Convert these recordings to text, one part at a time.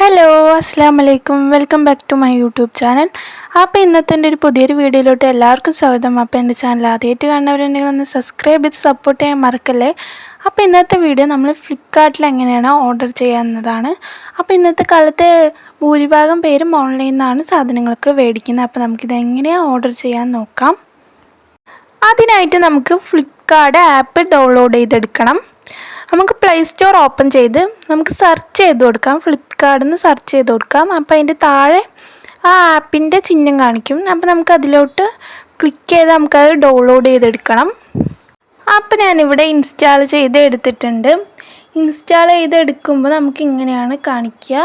Hello അസ്സാം വലൈക്കും welcome back to my YouTube channel അപ്പോൾ ഇന്നത്തെ എന്റെ ഒരു പുതിയൊരു വീഡിയോയിലോട്ട് എല്ലാവർക്കും സ്വാഗതം. അപ്പോൾ എന്റെ ചാനൽ ആദ്യമായിട്ട് കാണുന്നവരുണ്ടെങ്കിൽ ഒന്ന് സബ്സ്ക്രൈബ് ചെയ്ത് സപ്പോർട്ട് ചെയ്യാൻ മറക്കല്ലേ? അപ്പോൾ ഇന്നത്തെ വീഡിയോ നമ്മൾ ഫ്ലിപ്കാർട്ടിൽ എങ്ങനെയാണ് ഓർഡർ ചെയ്യാവുന്നതാണ്. അപ്പോൾ ഇന്നത്തെ കാലത്ത് ഭൂരിഭാഗം പേരും ഓൺലൈനിൽ നിന്നാണ് സാധനങ്ങളൊക്കെ മേടിക്കുന്നത്. അപ്പോൾ നമുക്കിത് എങ്ങനെയാണ് ഓർഡർ ചെയ്യാൻ നോക്കാം. അതിനായിട്ട് നമുക്ക് ഫ്ലിപ്കാർട്ട് ആപ്പ് ഡൗൺലോഡ് ചെയ്തെടുക്കണം. നമുക്ക് പ്ലേ സ്റ്റോർ ഓപ്പൺ ചെയ്ത് നമുക്ക് സെർച്ച് ചെയ്ത് കൊടുക്കാം. ഫ്ലിപ്കാർട്ടിൽ നിന്ന് സെർച്ച് ചെയ്ത് കൊടുക്കാം. അപ്പോൾ അതിന്റെ താഴെ ആ ആപ്പിന്റെ ചിഹ്നം കാണിക്കും. അപ്പോൾ നമുക്ക് അതിലോട്ട് ക്ലിക്ക് ചെയ്ത് നമുക്കത് ഡൗൺലോഡ് ചെയ്തെടുക്കണം. അപ്പോൾ ഞാനിവിടെ ഇൻസ്റ്റാൾ ചെയ്ത് എടുത്തിട്ടുണ്ട്. ഇൻസ്റ്റാൾ ചെയ്തെടുക്കുമ്പോൾ നമുക്ക് ഇങ്ങനെയാണ് കാണിക്കുക.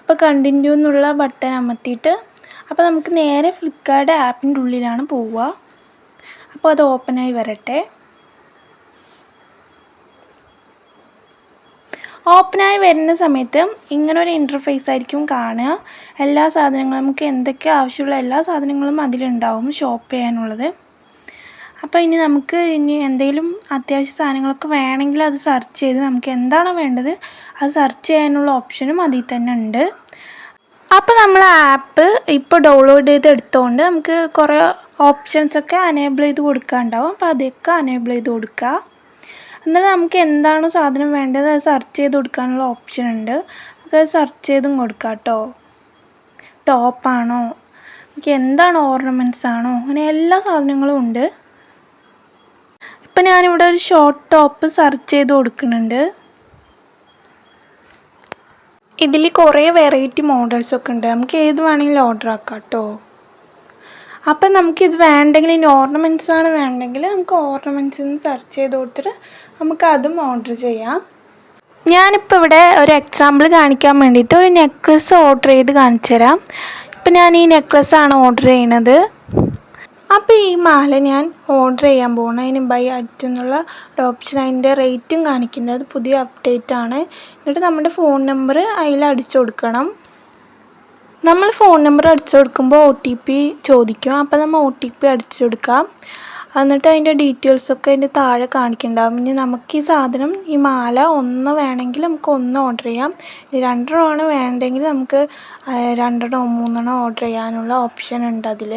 അപ്പോൾ കണ്ടിന്യൂ എന്നുള്ള ബട്ടൺ അമർത്തിയിട്ട് അപ്പോൾ നമുക്ക് നേരെ ഫ്ലിപ്കാർട്ട് ആപ്പിന്റെ ഉള്ളിലാണ് പോവുക. അപ്പോൾ അത് ഓപ്പണായി വരട്ടെ. ഓപ്പണായി വരുന്ന സമയത്ത് ഇങ്ങനെ ഒരു ഇന്റർഫേസ് ആയിരിക്കും കാണുക. എല്ലാ സാധനങ്ങളും നമുക്ക് എന്തൊക്കെ ആവശ്യമുള്ള എല്ലാ സാധനങ്ങളും അതിലുണ്ടാവും ഷോപ്പ് ചെയ്യാനുള്ളത്. അപ്പോൾ ഇനി നമുക്ക് ഇനി എന്തെങ്കിലും അത്യാവശ്യ സാധനങ്ങളൊക്കെ വേണമെങ്കിൽ അത് സെർച്ച് ചെയ്ത് നമുക്ക് എന്താണോ വേണ്ടത് അത് സെർച്ച് ചെയ്യാനുള്ള ഓപ്ഷനും അതിൽ തന്നെ ഉണ്ട്. അപ്പോൾ നമ്മൾ ആപ്പ് ഇപ്പോൾ ഡൗൺലോഡ് ചെയ്ത് എടുത്തുകൊണ്ട് നമുക്ക് കുറേ ഓപ്ഷൻസൊക്കെ അനേബിൾ ചെയ്ത് കൊടുക്കാനുണ്ടാവും. അപ്പോൾ അതൊക്കെ അനേബിൾ ചെയ്ത് കൊടുക്കുക എന്നിട്ട് നമുക്ക് എന്താണ് സാധനം വേണ്ടത് അത് സെർച്ച് ചെയ്ത് കൊടുക്കാനുള്ള ഓപ്ഷൻ ഉണ്ട്. അത് സെർച്ച് ചെയ്തും കൊടുക്കാം കേട്ടോ ടോപ്പാണോ നമുക്ക് എന്താണ് ഓർണമെന്റ്സ് ആണോ? അങ്ങനെ എല്ലാ സാധനങ്ങളും ഉണ്ട്. ഇപ്പം ഞാനിവിടെ ഒരു ഷോർട്ട് ടോപ്പ് സെർച്ച് ചെയ്ത് കൊടുക്കുന്നുണ്ട്. ഇതിൽ കുറേ വെറൈറ്റി മോഡൽസൊക്കെ ഉണ്ട്. നമുക്ക് ഏത് വേണമെങ്കിലും ഓർഡർ ആക്കാം കേട്ടോ അപ്പം നമുക്കിത് വേണ്ടെങ്കിൽ ഇനി ഓർണമെന്റ്സ് ആണ് വേണ്ടെങ്കിൽ നമുക്ക് ഓർണമെന്റ്സ് നിന്ന് സെർച്ച് ചെയ്ത് കൊടുത്തിട്ട് നമുക്ക് അതും ഓർഡർ ചെയ്യാം. ഞാനിപ്പോൾ ഇവിടെ ഒരു എക്സാമ്പിൾ കാണിക്കാൻ വേണ്ടിയിട്ട് ഒരു നെക്ലസ് ഓർഡർ ചെയ്ത് കാണിച്ചു തരാം. ഇപ്പം ഞാൻ ഈ നെക്ലസ് ആണ് ഓർഡർ ചെയ്യണത് അപ്പോൾ ഈ മാല ഞാൻ ഓർഡർ ചെയ്യാൻ പോകണം അതിന് ബൈ അറ്റ് എന്നുള്ള ഒരു ഓപ്ഷൻ അതിന്റെ റേറ്റും കാണിക്കുന്നത് പുതിയ അപ്ഡേറ്റ് ആണ്. എന്നിട്ട് നമ്മുടെ ഫോൺ നമ്പർ അതിൽ അടിച്ചു കൊടുക്കണം. നമ്മൾ ഫോൺ നമ്പർ അടിച്ചു കൊടുക്കുമ്പോൾ ഒ ടി പി ചോദിക്കും. അപ്പോൾ നമ്മൾ ഒ ടി പി അടിച്ചു കൊടുക്കാം. എന്നിട്ട് അതിന്റെ ഡീറ്റെയിൽസൊക്കെ അതിന്റെ താഴെ കാണിക്കുന്നുണ്ടാവും ഇനി നമുക്ക് ഈ സാധനം ഈ മാല ഒന്ന് വേണമെങ്കിൽ നമുക്ക് ഒന്ന് ഓർഡർ ചെയ്യാം. ഇനി രണ്ടെണ്ണമാണ് വേണ്ടെങ്കിൽ നമുക്ക് രണ്ടെണ്ണോ മൂന്നെണ്ണോ ഓർഡർ ചെയ്യാനുള്ള ഓപ്ഷൻ ഉണ്ട് അതിൽ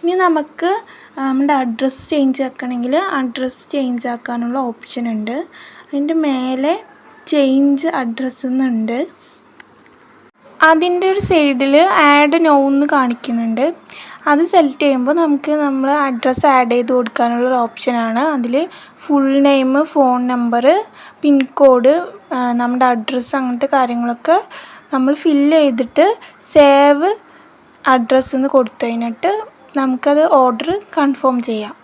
ഇനി നമുക്ക് നമ്മുടെ അഡ്രസ്സ് ചേഞ്ച് ആക്കണമെങ്കിൽ അഡ്രസ്സ് ചേഞ്ച് ആക്കാനുള്ള ഓപ്ഷൻ ഉണ്ട്. അതിന്റെ മേലെ ചേഞ്ച് അഡ്രസ്സ് എന്നുണ്ട് അതിന്റെ ഒരു സൈഡിൽ ആഡ് നോ എന്ന് കാണിക്കുന്നുണ്ട്. അത് സെലക്ട് ചെയ്യുമ്പോൾ നമുക്ക് നമ്മൾ അഡ്രസ്സ് ആഡ് ചെയ്ത് കൊടുക്കാനുള്ള ഒരു ഓപ്ഷനാണ് അതിൽ full name phone number pincode നമ്മുടെ അഡ്രസ്സ് അങ്ങനത്തെ കാര്യങ്ങളൊക്കെ നമ്മൾ ഫില്ല് ചെയ്തിട്ട് സേവ് അഡ്രസ്സ് എന്ന് കൊടുത്തു കഴിഞ്ഞിട്ട് നമുക്കത് ഓർഡർ കൺഫേം ചെയ്യാം.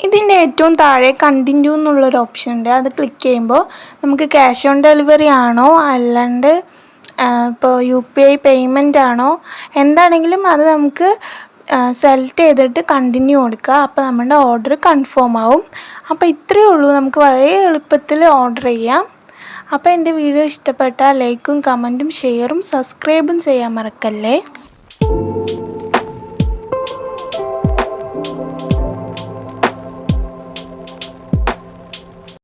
ഇതിന്റെ ഏറ്റവും താഴെ കണ്ടിന്യൂ എന്നുള്ളൊരു ഓപ്ഷൻ ഉണ്ട്. അത് ക്ലിക്ക് ചെയ്യുമ്പോൾ നമുക്ക് ക്യാഷ് ഓൺ ഡെലിവറി ആണോ? അല്ലാണ്ട് ഇപ്പോൾ യു പി ഐ പേയ്മെന്റ് ആണോ? എന്താണെങ്കിലും അത് നമുക്ക് സെലക്ട് ചെയ്തിട്ട് കണ്ടിന്യൂ കൊടുക്കുക. അപ്പോൾ നമ്മുടെ ഓർഡർ കൺഫേം ആവും. അപ്പോൾ ഇത്രയേ ഉള്ളൂ. നമുക്ക് വളരെ എളുപ്പത്തിൽ ഓർഡർ ചെയ്യാം. അപ്പോൾ എന്റെ വീഡിയോ ഇഷ്ടപ്പെട്ടാൽ ലൈക്കും കമന്റും ഷെയറും സബ്സ്ക്രൈബും ചെയ്യാൻ മറക്കല്ലേ?